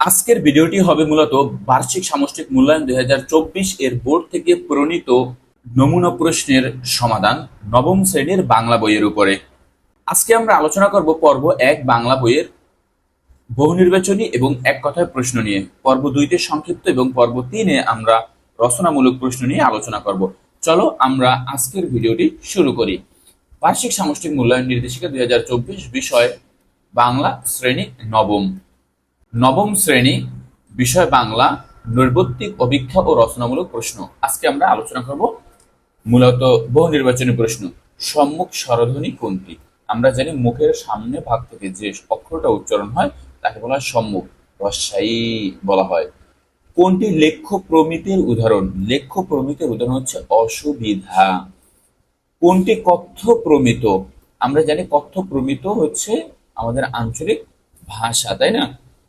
আজকের ভিডিওটি হবে মূলত বার্ষিক সামষ্টিক মূল্যায়ন দুই হাজার চব্বিশ এর বোর্ড থেকে প্রণীত নমুনা প্রশ্নের সমাধান নবম শ্রেণির বাংলা বইয়ের উপরে। আজকে আমরা আলোচনা করব পর্ব এক বাংলা বইয়ের বহু নির্বাচনী এবং এক কথায় প্রশ্ন নিয়ে। পর্ব দুইতে সংক্ষিপ্ত এবং পর্ব তিনে আমরা রচনামূলক প্রশ্ন নিয়ে আলোচনা করব। চলো আমরা আজকের ভিডিওটি শুরু করি। বার্ষিক সামষ্টিক মূল্যায়ন নির্দেশিকা দুই হাজার চব্বিশ বিষয় বাংলা শ্রেণি নবম। নবম শ্রেণি, বিষয় বাংলা, নৈর্বত্তিক অভিক্ষা ও রচনামূলক প্রশ্ন। আজকে আমরা আলোচনা করব মূলত বহু নির্বাচনী প্রশ্ন, সম্মুখ স্বরধ্বনি কোনটি? আমরা জানি মুখের সামনে ভাগ থেকে যে অক্ষরটা উচ্চারণ হয়, তাকে বলা হয় সম্মুখ রসাই বলা হয়। কোনটি লেখ্য প্রমিতির উদাহরণ? লেখ্য প্রমিতির উদাহরণ হচ্ছে অসুবিধা। কোনটি কথ্য প্রমিত? আমরা জানি কথ্য প্রমিত হচ্ছে আমাদের আঞ্চলিক ভাষা, তাই না?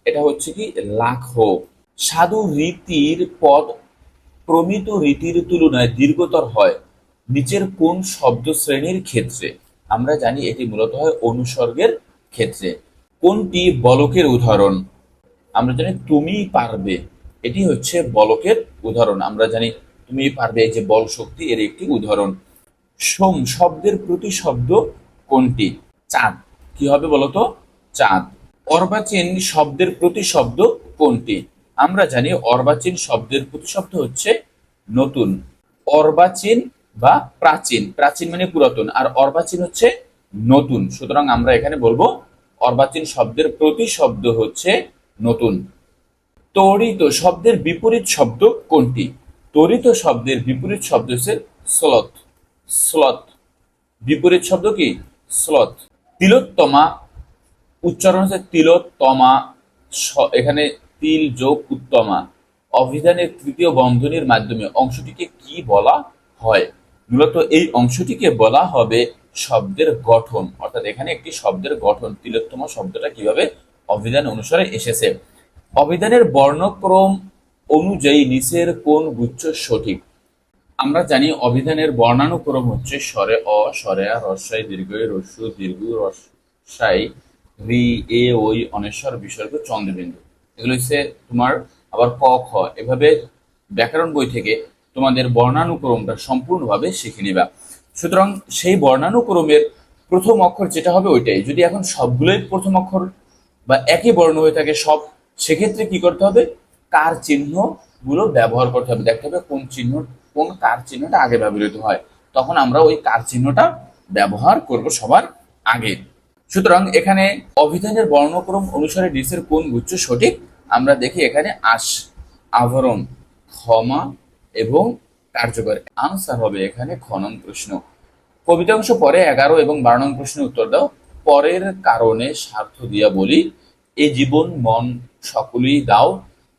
এটা হচ্ছে কি লাখো। সাধু রীতির পদ প্রমিত রীতির তুলনায় দীর্ঘতর হয় নিচের কোন শব্দ শ্রেণির ক্ষেত্রে? আমরা জানি এটি মূলত হয় অনুসর্গের ক্ষেত্রে। কোনটি বলকের উদাহরণ? আমরা জানি তুমি পারবে। এটি হচ্ছে বলকের উদাহরণ। আমরা জানি তুমি পারবে যে বল শক্তি, এর একটি উদাহরণ। সোম, শব্দের প্রতিশব্দ কোনটি? চাঁদ। কি হবে বলতো? চাঁদ। অর্বাচীন শব্দের প্রতিশব্দ কোনটি? আমরা জানি অর্বাচীন শব্দের প্রতিশব্দ হচ্ছে নতুন। অর্বাচীন বা প্রাচীন। প্রাচীন মানে পুরাতন। আর অর্বাচীন হচ্ছে নতুন। সুতরাং আমরা এখানে বলব অর্বাচীন শব্দের প্রতিশব্দ হচ্ছে নতুন। তরিত শব্দের বিপরীত শব্দ কোনটি? তরিত শব্দের বিপরীত শব্দ হচ্ছে স্লথ। স্লথ। বিপরীত শব্দ কি? স্লথ। তিলোত্তমা উচ্চারণ হচ্ছে তিলোত্তমা এখানে তিল যোগ উত্তমা। অভিধানের তৃতীয় বন্ধনীর মাধ্যমে অংশটিকে কি বলা হয়? মূলত এই অংশটিকে বলা হবে শব্দের গঠন। অর্থাৎ এখানে একটি শব্দের গঠন তিলোত্তমা শব্দটা কীভাবে অভিধান অনুসারে এসেছে? অভিধানের বর্ণক্রম অনুযায়ী নিচের কোন গুচ্ছ সঠিক। আমরা জানি অভিধানের বর্ণানুক্রম হচ্ছে স্বরে অ স্বরে আ রস্বাই দীর্ঘ এ, রস্যু দীর্ঘ রসাই রি, এ, ওই অনেশ্বর বিসর্গ চন্দ্রবিন্দু। এগুলো হচ্ছে তোমার আবার ক, খ। এভাবে ব্যাকরণ বই থেকে তোমাদের বর্ণানুক্রমটা সম্পূর্ণভাবে শিখে নিবা। সুতরাং সেই বর্ণানুক্রমের প্রথম অক্ষর যেটা হবে ওইটাই। যদি এখন সবগুলোই প্রথম অক্ষর বা একই বর্ণ হয়ে থাকে সব, সেক্ষেত্রে কি করতে হবে? কার চিহ্নগুলো ব্যবহার করতে হবে। দেখতে হবে কোন চিহ্ন, কোন কার চিহ্নটা আগে ব্যবহৃত হয়। তখন আমরা ওই কার চিহ্নটা ব্যবহার করব সবার আগে। সুতরাং এখানে অভিধানের বর্ণক্রম অনুসারে নিচের কোন গুচ্ছ সঠিক? আমরা দেখি এখানে আশ আভরণ ক্ষমা এবং কার্যকর। আনসার হবে এখানে খনন প্রশ্ন। কবিতাংশ পরে এগারো এবং বারো নং প্রশ্নের উত্তর দাও। পরের কারণে স্বার্থ দিয়া বলি, এ জীবন মন সকলেই দাও।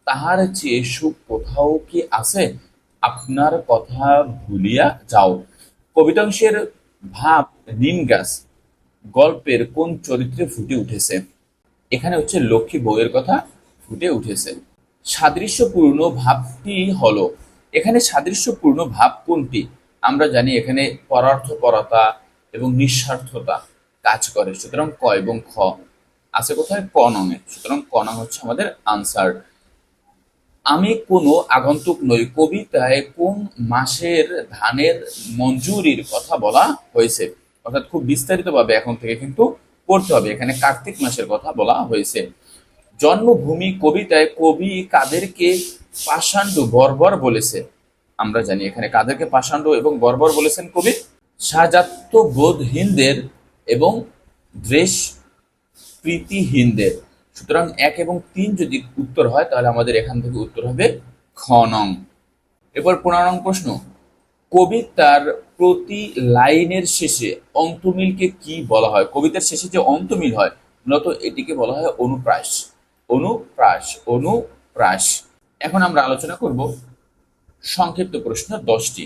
তাহার চেয়ে সুখ কোথাও কি আছে? আপনার কথা ভুলিয়া যাও। কবিতাংশের ভাব, নিম গাছ গল্পের কোন চরিত্রে ফুটে উঠেছে। এখানে হচ্ছে লক্ষ্মী বউয়ের কথা ফুটে উঠেছে। সাদৃশ্যপূর্ণ ভাবটি হলো, এখানে সাদৃশ্যপূর্ণ ভাব কোনটি? আমরা জানি এখানে পরার্থপরতা এবং নিঃস্বার্থতা কাজ করে। সুতরাং ক এবং খ আছে কোথায়? ক নঙে। সুতরাং ক নং হচ্ছে আমাদের আনসার। আমি কোনো আগন্তুক নই, কবিতায় কোন মাসের ধানের মঞ্জুরির কথা বলা হয়েছে। অর্থাৎ খুব বিস্তারিতভাবে এখন থেকে কিন্তু পড়তে হবে। এখানে কার্তিক মাসের কথা বলা হয়েছে। জন্মভূমি কবিতায় কবি কাদেরকে পাষাণ্ড বর্বর বলেছে। আমরা জানি এখানে কাদেরকে পাষাণ্ড এবং বর্বর বলেছেন কবি সাজাত্য বোধহীনদের এবং দ্বেষ প্রীতিহীনদের সুতরাং এক এবং তিন যদি উত্তর হয়, তাহলে আমাদের এখান থেকে উত্তর হবে খ এরপর পনেরো প্রশ্ন। কবিতার প্রতি লাইনের শেষে অন্তমিলকে কি বলা হয়? কবিতার শেষে যে অন্তমিল হয়, মূলত এটিকে বলা হয় অনুপ্রাস। অনুপ্রাস অনুপ্রাস। এখন আমরা আলোচনা করব সংক্ষিপ্ত প্রশ্ন দশটি।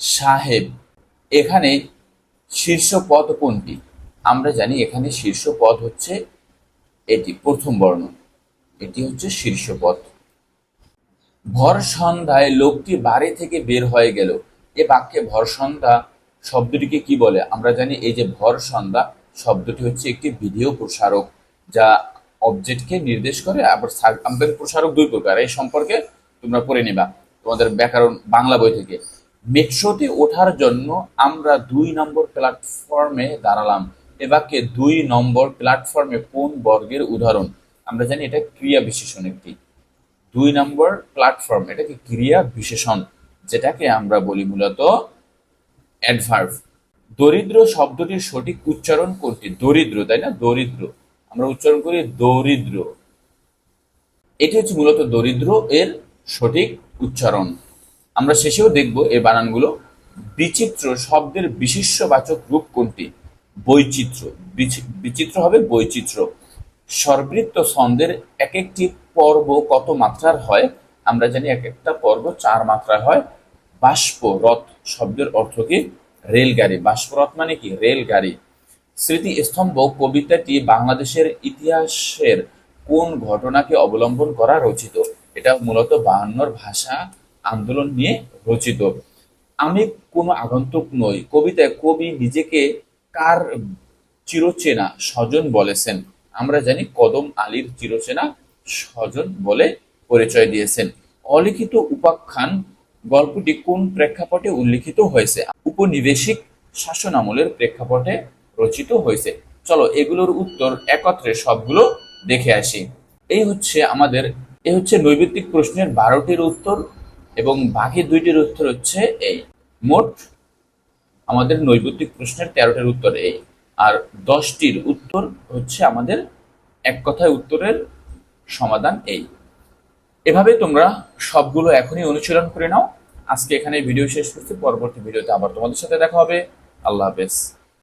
সাহেব, এখানে শীর্ষ পদ কোনটি? আমরা জানি এখানে শীর্ষ পদ হচ্ছে এটি, প্রথম বর্ণ। এটি হচ্ছে শীর্ষ পদ ভর সন্ধ্যায় লোকটি বাড়ি থেকে বের হয়ে গেল। এ বাক্যে ভর সন্ধ্যা শব্দটিকে কি বলে? আমরা জানি এই যে ভর সন্ধ্যা শব্দটি হচ্ছে একটি ভিডিও প্রসারক যা অবজেক্টকে নির্দেশ করে, আবার সার্কাম্পের প্রসারক দুই প্রকার। এই সম্পর্কে তোমরা পড়ে নিবা তোমাদের ব্যাকরণ বাংলা বই থেকে। মেট্রোতে ওঠার জন্য আমরা দুই নম্বর প্ল্যাটফর্মে দাঁড়ালাম। এ বাক্যে দুই নম্বর প্ল্যাটফর্মে কোন বর্গের উদাহরণ? আমরা জানি এটা ক্রিয়া বিশেষণ একটি। দুই নম্বর প্ল্যাটফর্ম এটাকে ক্রিয়া বিশেষণ, যেটাকে আমরা বলি মূলত অ্যাডভার্ব দরিদ্র শব্দটির সঠিক উচ্চারণ কোনটি? দরিদ্র, তাই না? দরিদ্র। আমরা উচ্চারণ করি দরিদ্র। এটি হচ্ছে মূলত দরিদ্র এর সঠিক উচ্চারণ। আমরা শেষেও দেখব এই বানানগুলো। বিচিত্র শব্দের বিশিষ্টবাচক রূপ কোনটি? বৈচিত্র্য। বিচি- বিচিত্র হবে বৈচিত্র্য। সর্বৃত্ত ছন্দের এক একটি পর্ব কত মাত্রার হয়? আমরা জানি এক একটা পর্ব চার মাত্রার হয়। বাষ্প রথ শব্দের অর্থ কি? রেলগাড়ি। বাষ্পরথ মানে কি? রেলগাড়ি। স্মৃতিস্তম্ভ কবিতাটি বাংলাদেশের ইতিহাসের কোন ঘটনাকে অবলম্বন করা রচিত? এটা মূলত বায়ান্নর ভাষা আন্দোলন নিয়ে রচিত। আমি কোনো আগন্তুক নই। কবিতায় কবি নিজেকে কার চিরচেনা স্বজন বলেছেন। আমরা জানি কদম আলীর চিরচেনা স্বজন বলে পরিচয় দিয়েছেন। অলিখিত উপাখ্যান গল্পটি কোন প্রেক্ষাপটে উল্লিখিত হয়েছে? উপনিবেশিক শাসন আমলের প্রেক্ষাপটে রচিত হয়েছে। চলো এগুলোর উত্তর একত্রে সবগুলো দেখে আসি। এই হচ্ছে আমাদের, এই হচ্ছে নৈবেদিক প্রশ্নের বারোটির উত্তর এবং বাকি দুইটির উত্তর হচ্ছে এই। মোট আমাদের নৈবেদিক প্রশ্নের তেরোটির উত্তর এই। আর দশটির উত্তর হচ্ছে আমাদের এক কথায় উত্তরের সমাধান এই। এভাবে তোমরা সবগুলো এখনই অনুশীলন করে নাও। আজকে এখানে ভিডিও শেষ করছি। পরবর্তী ভিডিওতে আবার তোমাদের সাথে দেখা হবে। আল্লাহ হাফেজ।